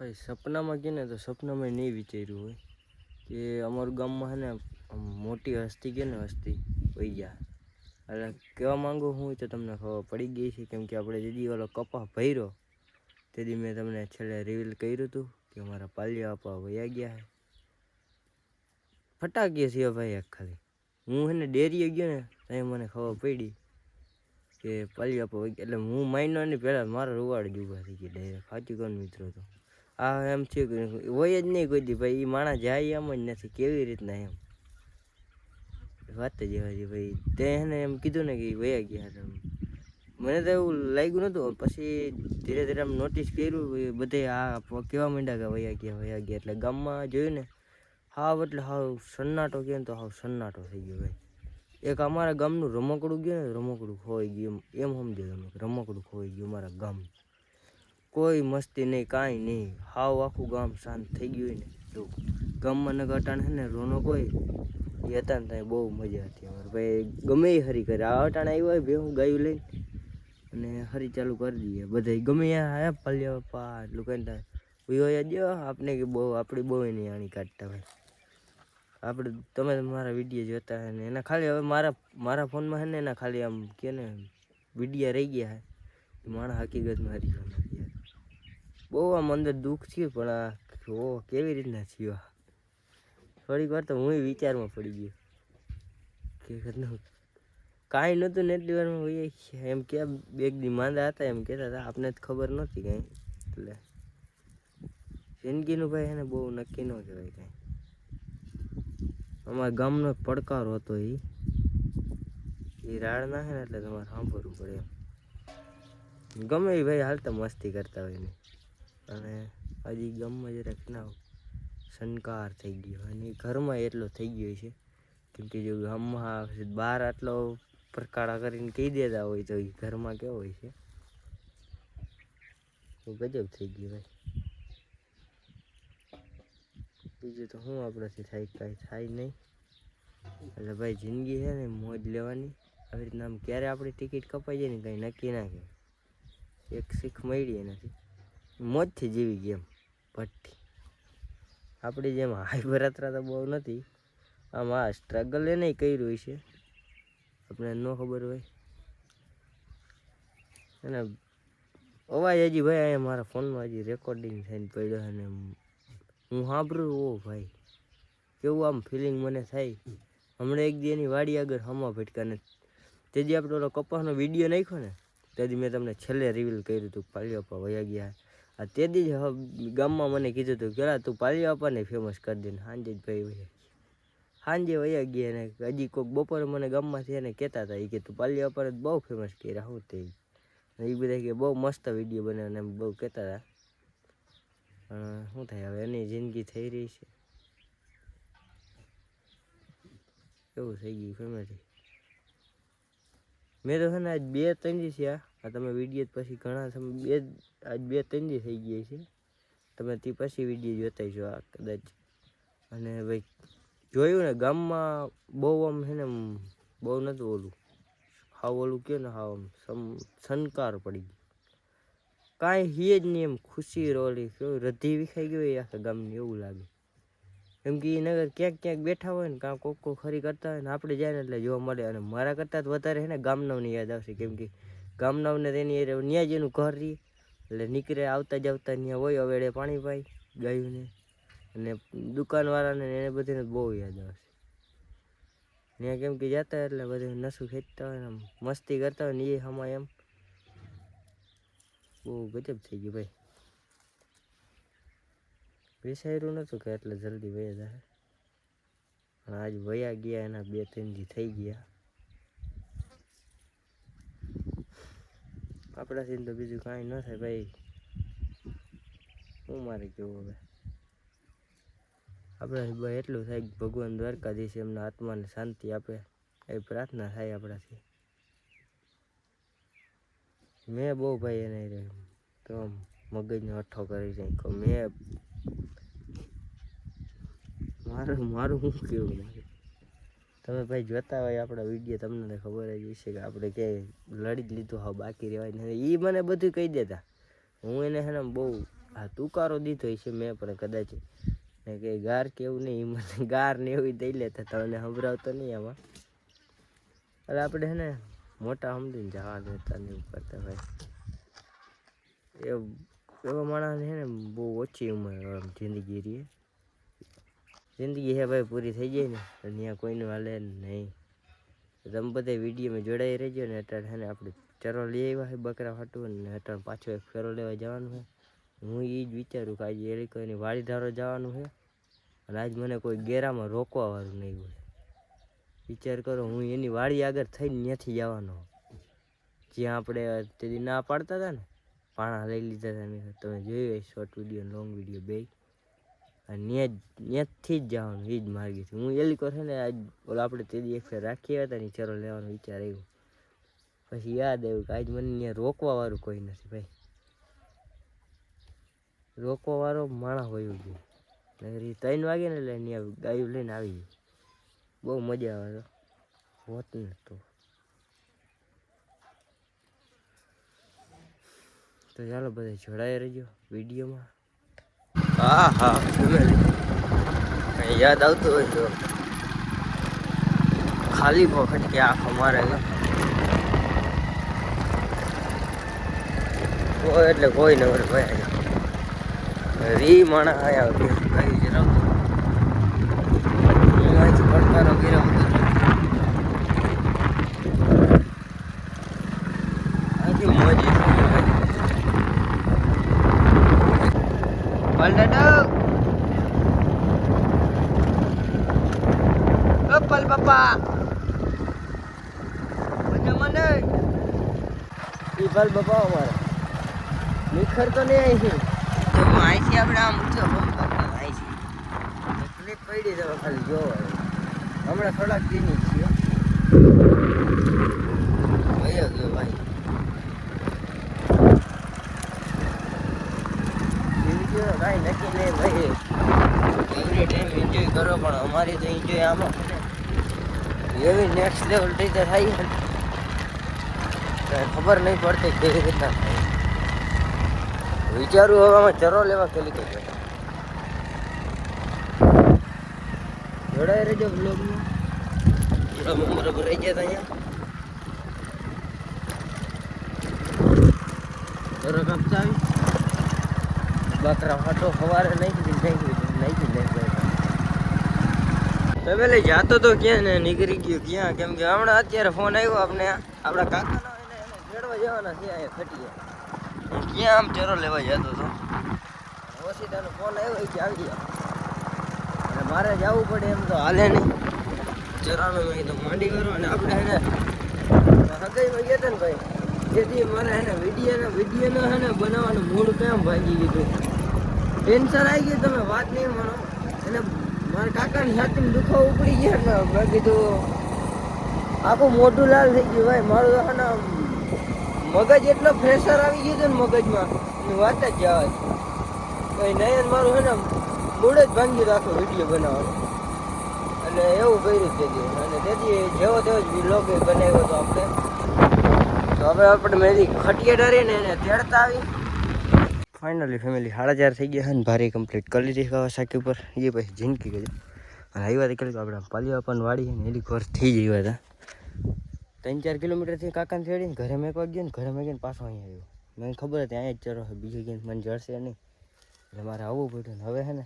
ભાઈ, સપનામાં કે ને તો સપનામાં નહીં વિચાર્યું હોય કે અમારું ગામમાં છે ને મોટી હસ્તી કે ને હસ્તી વહી ગયા. એટલે કહેવા માંગુ હું તો તમને ખબર પડી ગઈ છે કેમ કે આપણે જેદી ઓલો કપા ભર્યો, તેથી મેં તમને છેલ્લે રિવીલ કર્યું હતું કે અમારા પાલિયા આપવા વયા ગયા છે ફટાકીએ છીએ ભાઈ ખાલી. હું એને ડેરીએ ગયો ને, ત્યાં મને ખબર પડી કે પાલિયા આપવા વહી એટલે હું માઇનો નહીં, પહેલાં મારા રૂવાડ જ ઊભા થઈ ગયા ડાયરેક્ટ સાચું કોણ મિત્રો તો. આ એમ થયું હોય જ નહીં કોઈ ભાઈ એ માણસ જાય એમ જ નથી, કેવી રીતના એમ? વાત જ એવા છે, ભાઈ, તે એને એમ કીધું ને કે વયા ગયા હતા મને તો એવું લાગ્યું નહોતું પછી ધીરે ધીરે આમ નોટિસ કર્યું બધે આ કેવા માંડ્યા કે વયા ગયા વયા ગયા, એટલે ગામમાં જોયું ને, હાવ એટલે હાવ સન્નાટો કહે તો હાવ સન્નાટો થઈ ગયો, ભાઈ. એક અમારા ગામનું રમકડું ગયું ને, રમકડું ખોવાઈ ગયું એમ સમજો તમે, રમકડું ખોવાઈ ગયું અમારા ગામ કોઈ મસ્તી નહીં, કાંઈ નહીં. હાવ આખું ગામ શાંત થઈ ગયું હોય ને. જો, ગામમાં ન અટાણ છે ને, રોનો કોઈ, એ હતા ને ત્યાં બહુ મજા હતી અમારે. ભાઈ, ગમે એ હરી કરે. આ અટાણ આવ્યો હોય ભેહું ગાયું લઈને. અને હરી ચાલુ કરી દઈએ. બધા ગમે આ પલ્યો પા એટલું કહીને વિયો જો આપણે કે બહુ આપણી બહુ નહીં આણી કાઢતા ભાઈ આપણે તમે મારા વીડિયો જોતા હે ને, એના ખાલી હવે મારા મારા ફોનમાં છે ને, એના ખાલી આમ કે ને, વિડીયા રહી ગયા હે. માણસ હકીકતમાં હરી બહુ આમ અંદર દુઃખ થયું, પણ આ ઓ કેવી રીતના થયું થોડીક વાર તો હું વિચારમાં પડી ગયો. કે કાંઈ નહોતું ને એટલી વારમાં વહી એમ કે બે દી માંદા હતા, એમ કહેતા હતા, આપને જ ખબર નહોતી કાંઈ. એટલે જિંદગીનું ભાઈ એને બહુ નક્કી ન કહેવાય કાંઈ. અમારા ગામનો પડકાર હતો એ એ રાડ ના ને એટલે તમારે સાંભળવું પડે એમ. ગમે એ ભાઈ હાલતા મસ્તી કરતા હોય ને. અને હજી ગામમાં જરાક ના શનકાર થઈ ગયો અને ઘરમાં એટલો થઈ ગયો છે. કેમ કે જો ગામમાં બહાર આટલો પ્રકાળા કરીને કહી દેતા હોય તો એ ઘરમાં કેવો હોય છે? તો ગજબ થઈ ગયું ભાઈ બીજું તો શું આપણાથી થાય કાંઈ થાય નહીં. એટલે ભાઈ જિંદગી છે ને મોજ લેવાની. આવી રીતના આમ ક્યારે આપણી ટિકિટ કપાઈ જાય ને કંઈ નક્કી ના કહેવાય એક શીખ મળી એનાથી. મોજથી જીવી ગેમ ભઠ્ઠી. આપણી જેમ હાઈ ભરાત્રા તો બહુ નથી, આમ આ સ્ટ્રગલ એને કર્યું છે. આપણે ન ખબર હોય. અને અવાજ હજી ભાઈ અહીંયા મારા ફોનમાં હજી રેકોર્ડિંગ થઈને પડ્યો અને હું સાંભળું ઓ ભાઈ, કેવું આમ ફિલિંગ મને થાય. હમણાં એક દી વાડી આગળ હમા ભટકાને તે દી આપણે ઓલો કપાસનો વીડિયો નાખ્યો ને, તેથી મેં તમને છેલ્લે રિવીલ કર્યું હતું પાલ્યો પા વયા ગયા. તે દી ગામમાં મને કીધું હતું કે તું પાલી આપાને ફેમસ કરી દે સાંજે જ ભાઈ ગયા સાંજે વયા ગયા ને હજી કોઈક બપોરે મને ગામમાંથી એને કહેતા હતા એ કે તું પાલી આપાને બહુ ફેમસ કર્યા હું તે. એ બધા કે બહુ મસ્ત વીડિયો બનાવ્યો અને એમ બહુ કહેતા હતા. શું થાય હવે, એની જિંદગી થઈ રહી છે. એવું થઈ ગયું ફેમિલી મેં તો છે ને આજ બે ત્રણ દિવસ થયા. આ તમે વીડિયો પછી ઘણા સમય બે, આજ બે, ત્રણ દી થઈ ગયા છે. તમે તે પછી વીડિયો જોતા છો આ કદાચ. અને ભાઈ, જોયું ને, ગામમાં બહુ આમ છે ને બહુ નહોતું ઓલું. હાવ ઓલું કહે ને, હાવ આમ સંકાર પડી ગયો. કાંઈ હિયે જ નહીં એમ ખુશી રોલી કેવું રધી વિખાઈ ગયું હોય આખા ગામની એવું લાગે. કેમ કે એ નગર ક્યાંક ક્યાંક બેઠા હોય ને, કાં કોક કોક ખરી કરતા હોય ને, આપણે જાય ને એટલે જોવા મળે. અને મારા કરતાં જ વધારે છે ને ગામનાવની યાદ આવશે. કેમ કે ગામનાવને તેની હારે ત્યાં જ એનું ઘર રહી એટલે નીકળે આવતા જાવતા ત્યાં હોય અવેડે પાણી પાઈ ગાયુંને. અને દુકાનવાળાને એને બધીને બહુ યાદ આવશે ત્યાં કેમ કે જતા એટલે બધું નસું ખેંચતા હોય ને મસ્તી કરતા હોય ને એ હમા એમ. બહુ ગજબ થઈ ગયું ભાઈ. વિસાયરું નહોતું કે એટલે જલ્દી વયા જાય? પણ આજ વયા ગયા એના બે, ત્રણ થઈ ગયા. આપણાથી તો બીજું કાંઈ ન થાય ભાઈ. શું મારે કેવું હવે? આપણાથી ભાઈ એટલું થાય કે ભગવાન દ્વારકાધીશ એમના આત્માને શાંતિ આપે એ પ્રાર્થના થાય આપણાથી મેં બહુ ભાઈ એને તો મગજનો અઠ્ઠો કરી નાખ્યો. મેં મારું મારું શું કેવું તમે ભાઈ જોતા હોય આપણા વીડિયો, તમને ખબર જ હશે કે આપણે ક્યાંય લડી જ લીધું હા બાકી રહેવાય નહીં. એ મને બધું કહી દેતા. હું એને છે ને બહુ હા તુકારો દીધો છે મેં, પણ કદાચ ને કે ગાર કેવું નહીં મને ગાર ને એવું દઈ લેતા તમને સંભળાવતો નહીં આમાં. એટલે આપણે હે ને મોટા સમજીને જવા દેતા ને એવું કરતા ભાઈ એ એવા માણસ છે ને બહુ ઓછી ઉંમર જિંદગી રહી જિંદગી હે ભાઈ પૂરી થઈ જાય ને, તો ત્યાં કોઈનું હાલે નહીં. તમે બધા વિડીયોમાં જોડાઈ રહેજો ને અત્યારે છે ને આપણે ચરો લઈ આવ્યા છે બકરા ફાટવું ને અત્યારે પાછો એક ફેરો લેવા જવાનું છે હું એ જ વિચારું કે આજે એ કોઈની વાડી ધારો જવાનું છે અને આજ મને કોઈ ગેરામાં રોકવા વાળું નહીં હોય. વિચાર કરો, હું એની વાડી આગળ થઈને ત્યાંથી જવાનો જ્યાં આપણે તેથી ના પાડતા હતા ને, પાણા લઈ લીધા હતા મેં. તમે જોયું શોર્ટ વીડિયો લોંગ વીડિયો બે. અને ત્યાં ત્યાંથી જ જવાનું, એ જ માર્ગેથી હું એલી છે ને આજ ઓલો આપણે તે દી એક રાખીએ હતા ને ચરો લેવાનો વિચાર આવ્યો. પછી યાદ આવ્યું કે આજ મને ત્યાં રોકવા વાળું કોઈ નથી ભાઈ. રોકવા વાળો માણસ હોય ગયો. નગર ત્રણ વાગે ને એટલે ત્યાં ગાયું લઈને આવી ગયું. બહુ મજા આવે તો. હોત ને તો. તો ચાલો બધા જોડાઈ રહેજો વિડીયોમાં. હા હા. યાદ આવતું હોય તો. ખાલી વખત કે આંખો મારે છે. એટલે કોઈ નગર ભાઈ. રી માણા આયા કઈ જરાવતો અહીંયાથી પડકારો કર્યો અહીંથી મોજી પલટો ઓ પલ પપ્પા મજામાં ને પલ પપ્પા અમારા. નિખર તો નહીં આવી હું અહીંથી આપણે આમ ઊંચો પંપ અહીંથી તકલીફ પડી તમે ખાલી જોવા. હમણાં થોડાક દિનની છીએ વયો ગયો ભાઈ. કાંઈ નક્કી નહીં ભાઈ. એવરી ટાઈમ એન્જોય કરો પણ અમારી તો એન્જોય આમાં. છે એવી નેક્સ્ટ લેવલ રીતે થાય છે કાંઈ ખબર નહીં પડતી કેવી રીતના થાય. વિચારું હવે અમે ચરો લેવા કેલી કઈ જોડાઈ રહેજો બ્લોગમાં મમ્મર ભરાઈ ગયા અહીંયા. બકરા ફાટો સવારે નાખી દીધી, નાખી નાખી ફેમિલી જાતો તો ક્યાં ને નીકળી ગયો? ક્યાં? કેમ કે હમણાં અત્યારે ફોન આવ્યો આપણે આપણા કાકાનો એને છે અહીંયા ખટીએ. હું ક્યાં આમ ચેરો લેવા જતો હતો ઓશિતાનો ફોન આવ્યો એ કે આવી ગયા. અને મારે જવું પડે એમ તો હાલે નહીં. ચરાનો મેં કીધું માંડી કરો અને આપણે એને હગાઈમાં ગયા હતા ને ભાઈ. જેથી મારે એને વિડીયોને વિડીયોને હે ને બનાવવાનું મૂળ કેમ ભાગી ગયું ટેન્શન આવી ગયું તમે વાત નહીં માનો. એને મારા કાકાની છાતીમાં દુખો ઉપડી ગયા ને મેં કીધું આખું મોઢું લાલ થઈ ગયું ભાઈ. મારું તો હે ને મગજ એટલો પ્રેશર આવી ગયું હતું ને મગજમાં. વાત જ જવા ભાઈ નયન મારું છે ને મૂળ જ ભાંગી રાખો વીડિયો બનાવવાનો. અને એવું કર્યું છે અને તેથી જેવો તેવો જ વ્લોગ બનાવ્યો હતો આપણે. તો હવે આપણે મેરી ખટીએ ડરીને એને તેડતા આવી ફાઇનલી ફેમિલી સાડા ચાર થઈ ગયા છે ને, ભારે કમ્પ્લીટ કરી લીધી કાવાસાકી ઉપર. એ પછી જિંદગી કરી અને આવ્યા હતા કેટલું આપણે પાલિયા પણ વાળી ને, એની ઘર થઈ જ હતા. ત્રણ ચાર કિલોમીટરથી કાકાને તેડીને ઘરે મેં ગયો ને ઘરે મેં ગઈને પાછો અહીંયા આવ્યો. મને ખબર હતી, અહીંયા જ ચરો બીજે ગઈને મને જળશે નહીં. એટલે મારે આવવું પડ્યું ને હવે હે ને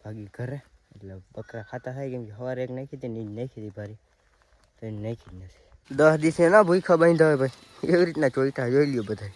ભાગી ઘરે. એટલે બકરા ખાતા થાય કેમ કે સવારે એક નાખી હતી ને એ નાખી હતી ભારી. તો એ નાખી જ નથી. દસ દિવસે ના ભૂખા બાંધા હોય ભાઈ. એવી રીતના ચોઈટા જોઈ લ્યો બધા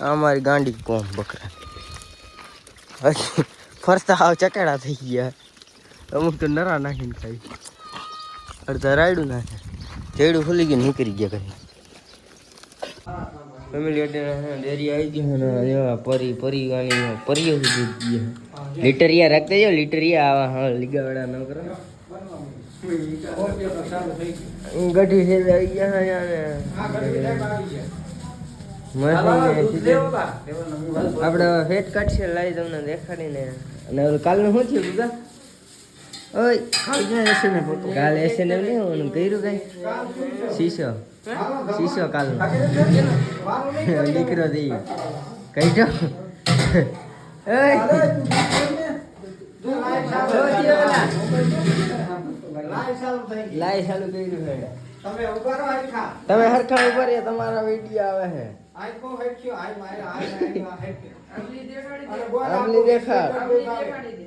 આ અમારી ગાંડી કોમ બકરા? ફરતા આવ ચકેડા થઈ ગયા. અમુક તો નરા નાખીને ખાઈ અડધા રાયડું નાખે. જેડું ખુલી ગયું નીકળી ગયા કરી ફેમિલી ડેરી આવી ગઈ અને એવા પરી પરી ગાણી પરીઓ સુધી ગયા લીટરિયા રાખતા જાઓ લીટરિયા આવા હા લીગાવાળા ન કરો. ગઢી છે આવી ગયા આપણે ફેટ કાઢશે લાવી તમને દેખાડીને. અને કાલનું શું થયું બીજા ઓય કાલ એસએન એમ નહીં ઓલું કર્યું કઈ? શીશો. શીશો કાલનો. દીકરો થઈ કઈ જો લાઈ ચાલુ કર્યું છે. તમે હરખા તમે હરખા ઉપર એ તમારા વીડિયો આવે છે. આંબલી દેખાડી. દે.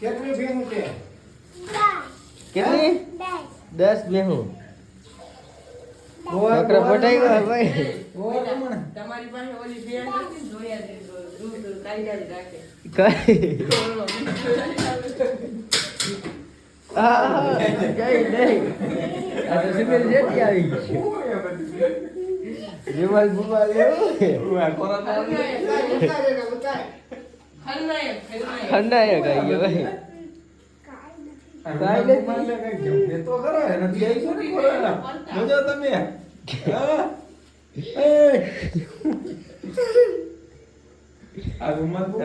કેટલી ભીનું છે? કેટલી? દસ બેહું. છોકરા ગયો ભાઈ. તમારી પાસે ઓલી ભેણ નથી જોયા છે, રાખે. ખંડાય કઈ ગયો ભાઈ.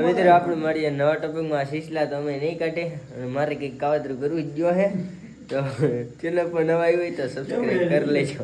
મિત્રો આપણે મળીએ નવા ટોપિકમાં. શીશલા તો અમે નહીં કાઢે. અને મારે કંઈક કાવતરું કરવું જ જો હે તો ચેનલ પર નવા આવી હોય તો સબસ્ક્રાઈબ કરી લેજો.